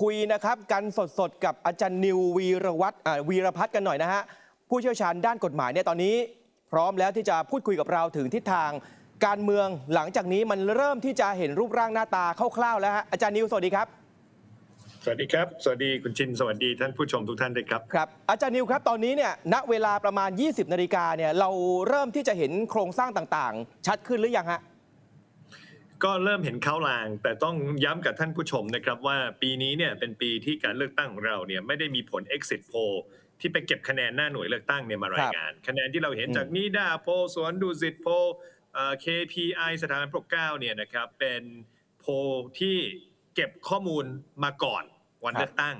คุยนะครับกันสดๆกับอาจารย์นิววีรวัตรอ่าวีรพัฒน์กันหน่อยนะฮะผู้เชี่ยวชาญด้านกฎหมายเนี่ยตอนนี้ พร้อมแล้วที่จะพูดคุยกับเราถึงทิศทาง การเมืองหลังจากนี้มันเริ่มที่จะเห็นรูปร่างหน้าตาคร่าวๆแล้วฮะอาจารย์นิวสวัสดีครับสวัสดีครับ สวัสดีคุณชิน สวัสดีท่านผู้ชมทุกท่านด้วยครับ ครับ อาจารย์นิวครับ ตอนนี้เนี่ย ณ เวลาประมาณ 20 นาฬิกาเนี่ย เราเริ่มที่จะเห็นโครงสร้างต่างๆ ชัดขึ้นหรือยังฮะ ก็เริ่มเห็นเข้าลาง แต่ต้องย้ำกับท่านผู้ชมนะครับว่าปีนี้เนี่ยเป็นปีที่การเลือกตั้งของเราเนี่ยไม่ได้มีผล exit poll ที่ไปเก็บคะแนนหน้าหน่วยเลือกตั้งเนี่ยมารายงาน คะแนนที่เราเห็นจากนิดาโพลสวนดุสิตโพลเอ่อ KPI สถาบันโปรเก้าเนี่ยนะครับเป็นโพลที่เก็บข้อมูลมาก่อนวันครับเลือกตั้ง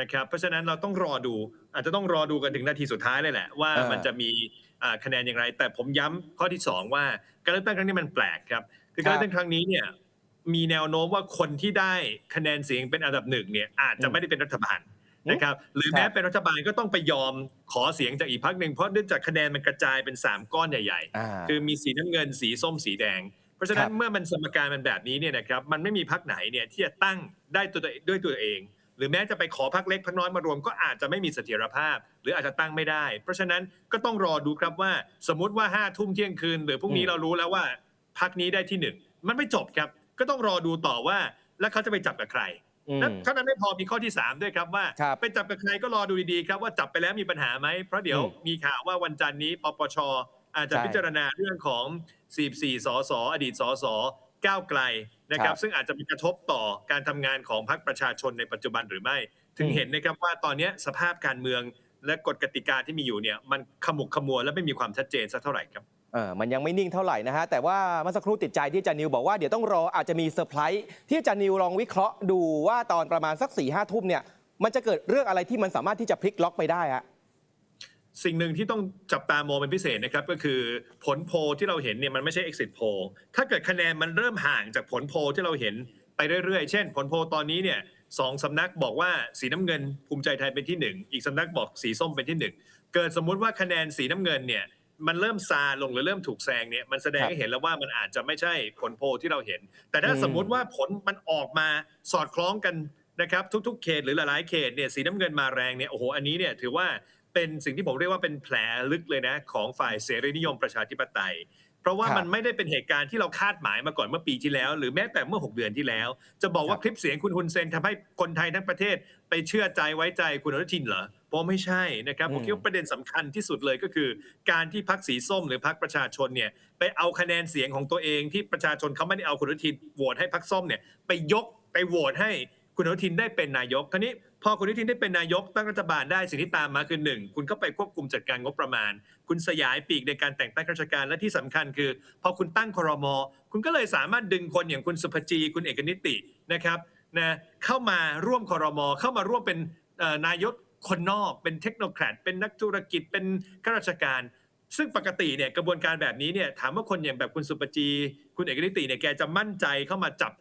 นะครับเพราะฉะนั้นเราต้องรอดูอาจจะต้องรอดูกันถึงนาทีสุดท้ายเลยแหละ ว่าเออมันจะมีอ่าคะแนนอย่างไร แต่ผมย้ำข้อที่สองว่าการเลือกตั้งครั้งนี้มันแปลกครับ คือการเลือกตั้งครั้งนี้เนี่ยมีแนวโน้มว่าคนที่ได้คะแนนเสียงเป็นอันดับหนึ่งเนี่ยอาจจะไม่ได้เป็นรัฐบาลนะครับหรือแม้ครับเป็นรัฐบาลก็ต้องไปยอมขอเสียงจากอีกพรรคหนึ่งเพราะเนื่องจากคะแนนมันกระจายเป็น 3 ก้อนใหญ่อ่าๆคือมีสีน้ำเงินสีส้มสีแดง เพราะฉะนั้คนรับเมื่อมันสมการมันแบบนี้เนี่ยนะครับมันไม่มีพรรคไหนเนี่ยที่จะตั้งได้ตัวด้วยตัวเอง หรือแม้จะไปขอพรรคเล็กพรรคน้อยมารวมก็อาจจะไม่มีเสถียรภาพ หรืออาจจะตั้งไม่ได้ เพราะฉะนั้นก็ต้องรอดูครับว่าสมมติว่าห้าทุ่มเที่ยงคืน หรือพรุ่งนี้อืมเรารู้แล้วว่า พรรคนี้ได้ที่หนึ่งมันไม่จบครับ ก็ต้องรอดูต่อว่า แล้วเขาจะไปจับกับใครอืมและเท่านั้นไม่พอมีข้อที่ 3 ด้วยครับว่าครับไปจับกับใครก็รอดูดีๆครับว่าจับไปแล้วมีปัญหาไหมเพราะเดี๋ยวอืมมีข่าวว่าวันจันทร์นี้ปปชอาจจะใช่พิจารณาเรื่องของ 44 สสอดีตสสก้าวไกลนะครัครับบซึ่งอาจจะมีกระทบต่อการทำงานของพรรคประชาชนในปัจจุบันหรือไม่ ถึงอืมเห็นนะครับว่าตอนนี้สภาพการเมืองและกฎกติกาที่มีอยู่เนี่ยมันขมุกขมัวและไม่มีความชัดเจนสักเท่าไหร่ครับ เออมันยังไม่นิ่งเท่าไหร่นะฮะ แต่ว่าเมื่อสักครู่ติดใจที่อาจารย์นิวบอกว่าเดี๋ยวต้องรออาจจะมีเซอร์ไพรส์ที่อาจารย์นิวลองวิเคราะห์ดูว่าตอนประมาณสัก4ี่ห้าทุ่มเนี่ยมันจะเกิดเรื่องอะไรที่มันสามารถที่จะพลิกล็อกไปได้ฮะสิ่งหนึ่งที่ต้องจับตามองเป็นพิเศษนะครับก็คือผลโพลที่เราเห็นเนี่ยมันไม่ใช่ exit poll ถ้าเกิดคะแนนมันเริ่มห่างจากผลโพลที่เราเห็นไปเรื่อยๆ เช่น ผลโพลตอนนี้เนี่ยสองสำนักบอกว่าสีน้ำเงินภูมิใจไทยเป็นที่หนึ่งอีกสำนักบอกสีส้มเป็นที่หนึ่งเกิดสมมุติว่าคะแนนสีน้ำเงินเนี่ย มันเริ่มซาลงหรือเริ่มถูกแซงเนี่ยมันแสดงครับให้เห็นแล้วว่ามันอาจจะไม่ใช่ผลโพลที่เราเห็น แต่ถ้าอืมสมมุติว่าผลมันออกมาสอดคล้องกันนะครับทุกๆเขตหรือหลายๆเขตเนี่ยสีน้ำเงินมาแรงเนี่ยโอ้โหอันนี้เนี่ยถือว่าเป็นสิ่งที่ผมเรียกว่าเป็นแผลลึกเลยนะ ของฝ่ายเสรีนิยมประชาธิปไตย เพราะว่าครับมันไม่ได้เป็นเหตุการณ์ที่เราคาดหมายมาก่อนเมื่อปีที่แล้ว หรือแม้แต่เมื่อ 6 เดือนที่แล้ว จะบอกว่าครับคลิปเสียงคุณฮุนเซนทำให้คนไทยทั้งประเทศ ไปเชื่อใจไว้ใจคุณอนุทินเหรอ เพราะไม่ใช่นะครับผมอืมคิดว่าประเด็นสำคัญที่สุดเลยก็คือ การที่พรรคสีส้มหรือพรรคประชาชนเนี่ยไปเอาคะแนนเสียงของตัวเองที่ประชาชนเขาไม่ได้เอาคุณอนุทินโหวตให้พรรคส้มเนี่ยไปยกไปโหวตให้คุณอนุทินได้เป็นนายกคราวนี้พอคุณอนุทินได้เป็นนายกตั้งรัฐบาลได้สิ่งที่ตามมาคือหนึ่งคุณก็ไปควบคุมจัดการงบประมาณ คุณสยายปีกในการแต่งตั้งข้าราชการและที่สำคัญคือ พอคุณตั้งครมคุณก็เลยสามารถดึงคนอย่างคุณสุภจี คุณเอกนิตินะครับนะเข้ามาร่วมครมเข้ามาร่วมเป็นเอ่อนายก คนนอกเป็นเทคโนแครดเป็นนักธุรกิจเป็นข้าราชการ ซึ่งปกติเนี่ยกระบวนการแบบนี้เนี่ยถามว่าคนอย่างแบบคุณสุปจี คุณเอกนิติเนี่ยแกจะมั่นใจเข้ามาจับ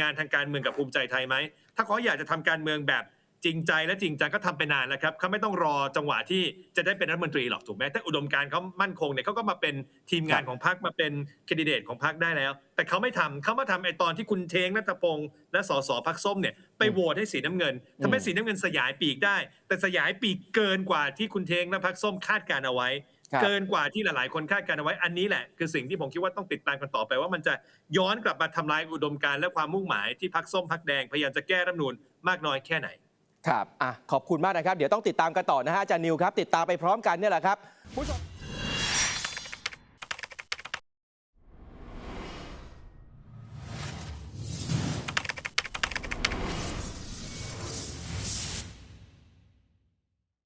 งานทางการเมืองกับภูมิใจไทยไหมถ้าเขาอยากจะทำการเมืองแบบ จริงใจและจริงจังก็ทำไปนานแล้วครับเขาไม่ต้องรอจังหวะที่จะได้เป็นรัฐมนตรีหรอกถูกไหมถ้าอุดมการณ์เขามั่นคงเนี่ยเขาก็มาเป็นทีมงานของพรรคมาเป็นแคนดิเดตของพรรคได้แล้ว แต่เขาไม่ทำเขามาทำไอตอนที่คุณเทงนัตพงศ์และสสพรรคส้มเนี่ยไปโหวตให้สีน้ำเงินทำให้สีน้ำเงินสยายปีกได้ แต่สยายปีกเกินกว่าที่คุณเทงและพรรคส้มคาดการเอาไว้ครับเกินกว่าที่หลาย ๆ คนคาดการเอาไว้อันนี้แหละ คือสิ่งที่ผมคิดว่าต้องติดตามกันต่อไป ว่ามันจะย้อนกลับมาทำลายอุดมการณ์และความมุ่งหมายที่พักส้มพักแดงพยายามจะแก้รัฐธรรมนูนมากน้อยแค่ไหน ครับอะขอบคุณมากนะครับ เดี๋ยวต้องติดตามกันต่อนะฮะอาจารย์นิวครับ ติดตามไปพร้อมกันเนี่ยแหละครับผู้ชม